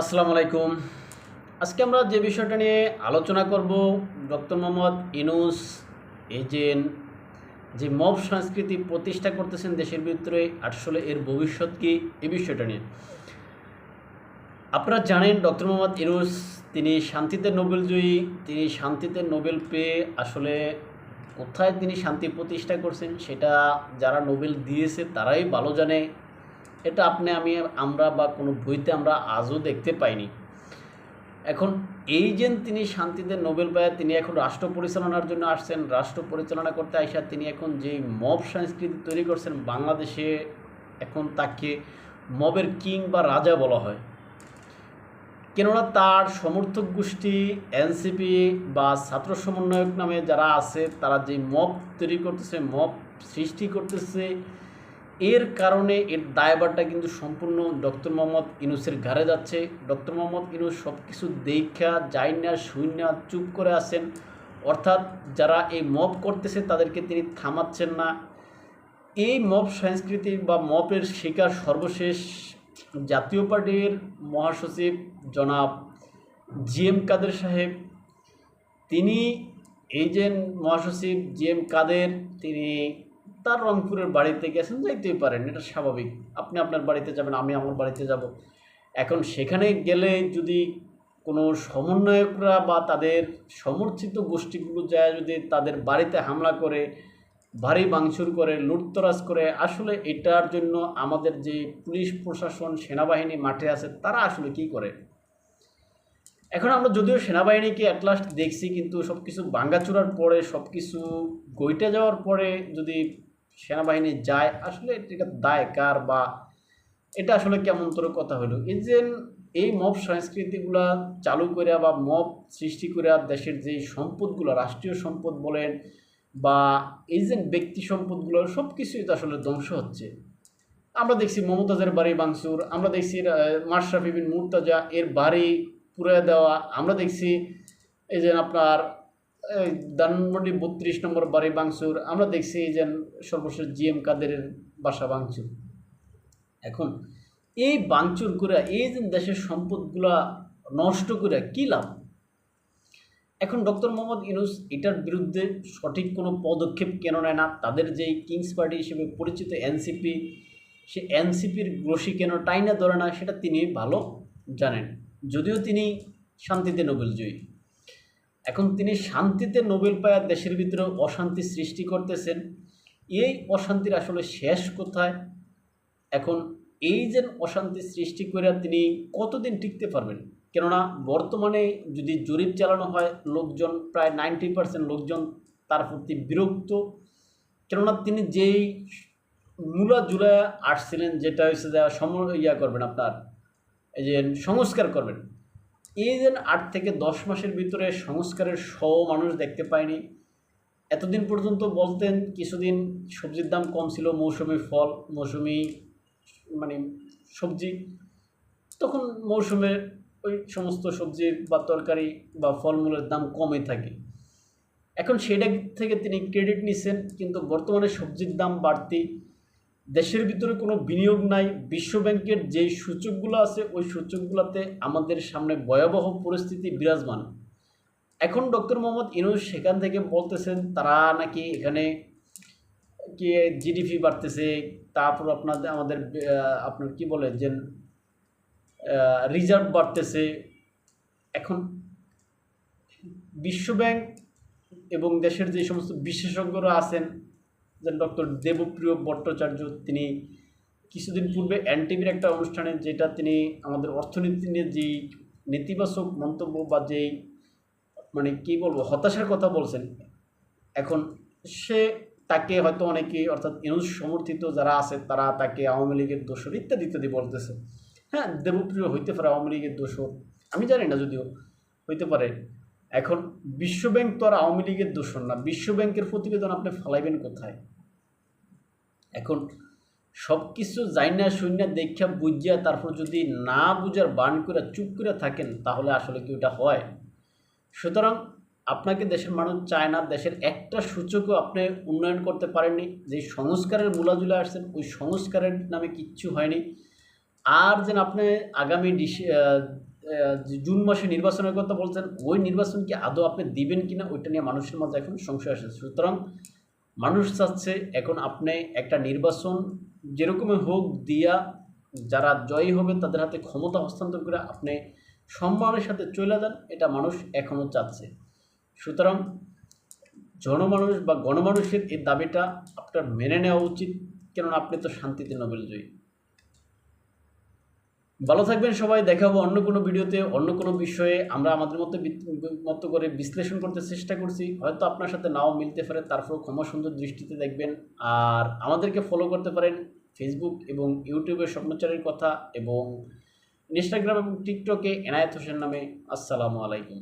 আসসালামু আলাইকুম। আজকে আমরা যে বিষয়টা নিয়ে আলোচনা করব, ডক্টর মোহাম্মদ ইনুস এজেন যে মব সংস্কৃতি প্রতিষ্ঠা করতেছেন দেশের ভিতরে আসলে এর ভবিষ্যৎ কি, এই বিষয়টা নিয়ে। আপনারা জানেন, ডক্টর মোহাম্মদ ইনুস তিনি শান্তিতে নোবেলজয়ী, তিনি শান্তিতে নোবেল পেয়ে আসলে কোথায় তিনি শান্তি প্রতিষ্ঠা করছেন সেটা যারা নোবেল দিয়েছে তারাই ভালো জানে। এটা আপনি আমি আমরা বা কোনো বইতে আমরা আজও দেখতে পাইনি। এখন এই যে তিনি শান্তিতে নোবেল পায়, তিনি এখন রাষ্ট্র পরিচালনার জন্য আসছেন, রাষ্ট্র পরিচালনা করতে আইসা তিনি এখন যেই মব সংস্কৃতি তৈরি করছেন, বাংলাদেশে এখন তাকে মবের কিং বা রাজা বলা হয়। কেননা তার সমর্থক গোষ্ঠী এনসিপি বা ছাত্র সমন্বয়ক নামে যারা আছে, তারা যে মব তৈরি করতেছে, মব সৃষ্টি করতেছে এর কারণে এর দায়ভারটা কিন্তু সম্পূর্ণ ডক্টর মোহাম্মদ ইনুসের ঘাড়ে যাচ্ছে। ডক্টর মোহাম্মদ ইনুস সব কিছু দেখা যাই না শুই না চুপ করে আছেন। অর্থাৎ যারা এই মব করতেছে তাদেরকে তিনি থামাচ্ছেন না। এই মব সংস্কৃতি বা মবের শিকার সর্বশেষ জাতীয় পার্টির মহাসচিব জনাব জি এম কাদের সাহেব। তিনি এই যে মহাসচিব জি এম কাদের, তিনি তার রংপুরের বাড়িতে গেছেন, যাইতেই পারেন, এটা স্বাভাবিক। আপনি আপনার বাড়িতে যাবেন, আমি আমার বাড়িতে যাব। এখন সেখানে গেলে যদি কোনো সমন্বয়করা বা তাদের সমর্থিত গোষ্ঠীগুলো যায়, যদি তাদের বাড়িতে হামলা করে, ভারী ভাঙচুর করে, লুটতরাজ করে, আসলে এটার জন্য আমাদের যে পুলিশ প্রশাসন, সেনাবাহিনী মাঠে আছে, তারা আসলে কি করে? এখন আমরা যদিও সেনাবাহিনীকে অ্যাট লাস্ট দেখছি, কিন্তু সব কিছু ভাঙ্গাচুরার পরে সব কিছু গইটে যাওয়ার পরে যদি সেনাবাহিনী যায়, আসলে এটা দায় কার বা এটা আসলে কেমন তোর কথা হলো এই যে এই মব সংস্কৃতিগুলা চালু করে বা মব সৃষ্টি করে দেশের যে সম্পদগুলো, রাষ্ট্রীয় সম্পদ বলেন বা এই যে ব্যক্তি সম্পদগুলো সব কিছুই তো আসলে ধ্বংস হচ্ছে। আমরা দেখছি মমতাজের বাড়ি বাংসুর আমরা দেখছি মাশরাফি বিন মুর্তাজা এর বাড়ি পুরে দেওয়া, আমরা দেখছি এই যে আপনার ধানমন্ডি বত্রিশ নম্বর বাড়ি বাংসুর আমরা দেখছি এই যে সর্বশেষ জি এম কাদেরের বাসা বাংচুর এখন এই বাংচুর করে, এই যে দেশের সম্পদগুলা নষ্ট করে কী লাভ? এখন ডক্টর মোহাম্মদ ইউনুস এটার বিরুদ্ধে সঠিক কোনো পদক্ষেপ কেন নেয় না? তাদের যেই কিংস পার্টি হিসেবে পরিচিত এনসিপি, সে এনসিপির গ্রসি কেন টাইনা ধরে না, সেটা তিনি ভালো জানেন। যদিও তিনি শান্তিতে নোবেল জয়ী। এখন তিনি শান্তিতে নোবেল পাওয়ার দেশের ভিতরে অশান্তি সৃষ্টি করতেছেন। এই অশান্তির আসলে শেষ কোথায়? এখন এই যে অশান্তি সৃষ্টি করে তিনি কতদিন টিকতে পারবেন? কেননা বর্তমানে যদি জরিপ চালানো হয়, লোকজন প্রায় নাইনটি পার্সেন্ট লোকজন তার প্রতি বিরক্ত। কেননা তিনি যেই মূলা জুলা আসছিলেন, যেটা হচ্ছে যে সম ইয়া করবেন আপনার যে সংস্কার করবেন। এই যে আট থেকে দশ মাসের ভিতরে সংস্কারের শ মানুষ দেখতে পায়নি। এতদিন পর্যন্ত বলতেন কিছুদিন সবজির দাম কম ছিল, মৌসুমি ফল, মৌসুমি মানে সবজি। তখন মৌসুমে ওই সমস্ত সবজির বা তরকারি বা ফলমূলের দাম কমই থাকে। এখন সেটা থেকে তিনি ক্রেডিট নিছেন, কিন্তু বর্তমানে সবজির দাম বাড়তি। দেশের ভিতরে কোনো বিনিয়োগ নাই বিশ্বব্যাংকের যেই সূচকগুলো আছে, ওই সূচকগুলোতে আমাদের সামনে ভয়াবহ পরিস্থিতি বিরাজমান। এখন ডক্টর মোহাম্মদ ইনুস সেখান থেকে বলতেছেন, তারা নাকি এখানে কি জিডিপি বাড়তেছে, তারপর আপনাদের, আমাদের আপনার কি বলে, যে রিজার্ভ বাড়তেছে। এখন বিশ্বব্যাংক এবং দেশের যে সমস্ত বিশেষজ্ঞরা আছেন যে ডক্টর দেবপ্রিয় ভট্টাচার্য, তিনি কিছুদিন পূর্বে এনটিভির একটা অনুষ্ঠানে, যেটা তিনি আমাদের অর্থনীতি নিয়ে যেই নেতিবাচক মন্তব্য বা যেই মানে কি বলব, হতাশার কথা বলছেন, এখন সে তাকে হয়তো অনেকে অর্থাৎ ইনুস সমর্থিত যারা আছে, তারা তাকে আওয়ামী লীগের দোষর ইত্যাদি ইত্যাদি বলতেছে। হ্যাঁ দেবপ্রিয় হইতে পারে আওয়ামী লীগের দোষর, আমি জানি না যদিও, হইতে পারে। এখন বিশ্বব্যাংক তো আর আওয়ামী লীগের দোষর না। বিশ্বব্যাংকের প্রতিবেদন আপনি ফালাইবেন কোথায়? এখন সব কিছু যাই না শূন্য দেখা বুঝিয়া তারপর যদি না বুঝার বান করে চুপ করে থাকেন, তাহলে আসলে কি ওটা হয়? সুতরাং আপনাকে দেশের মানুষ চায় না, দেশের একটা সূচকও আপনি উন্নয়ন করতে পারেননি। যে সংস্কারের মূলাজুলে আসছেন, ওই সংস্কারের নামে কিচ্ছু হয়নি। আর যেন আপনি আগামী জুন মাসে নির্বাচনের কথা বলছেন, ওই নির্বাচন কি আদৌ আপনি দিবেন কিনা ওইটা নিয়ে মানুষের মাঝে এখন সংশয় আসে সুতরাং মানুষ চাচ্ছে এখন আপনি একটা নির্বাচন যেরকমই হোক দিয়া যারা জয়ী হবে তাদের হাতে ক্ষমতা হস্তান্তর করে আপনি সম্মানের সাথে চলে যান, এটা মানুষ এখনও চাচ্ছে। সুতরাং জনমানুষ বা গণমানুষের এই দাবিটা আপনার মেনে নেওয়া উচিত, কেননা আপনি তো শান্তিতে নোবেল জয়ী। ভালো থাকবেন সবাই, দেখাবো অন্য কোনো ভিডিওতে, অন্য কোনো বিষয়ে। আমরা আমাদের মতো মতো করে বিশ্লেষণ করতে চেষ্টা করছি। হয়তো আপনার সাথে নাও মিলতে পারে, তারপরেও ক্ষমা সুন্দর দৃষ্টিতে দেখবেন। আর আমাদেরকে ফলো করতে পারেন ফেসবুক এবং ইউটিউবে স্বপ্নচারের কথা এবং ইনস্টাগ্রাম এবং টিকটকে এনায়েত হোসেন নামে। আসসালামু আলাইকুম।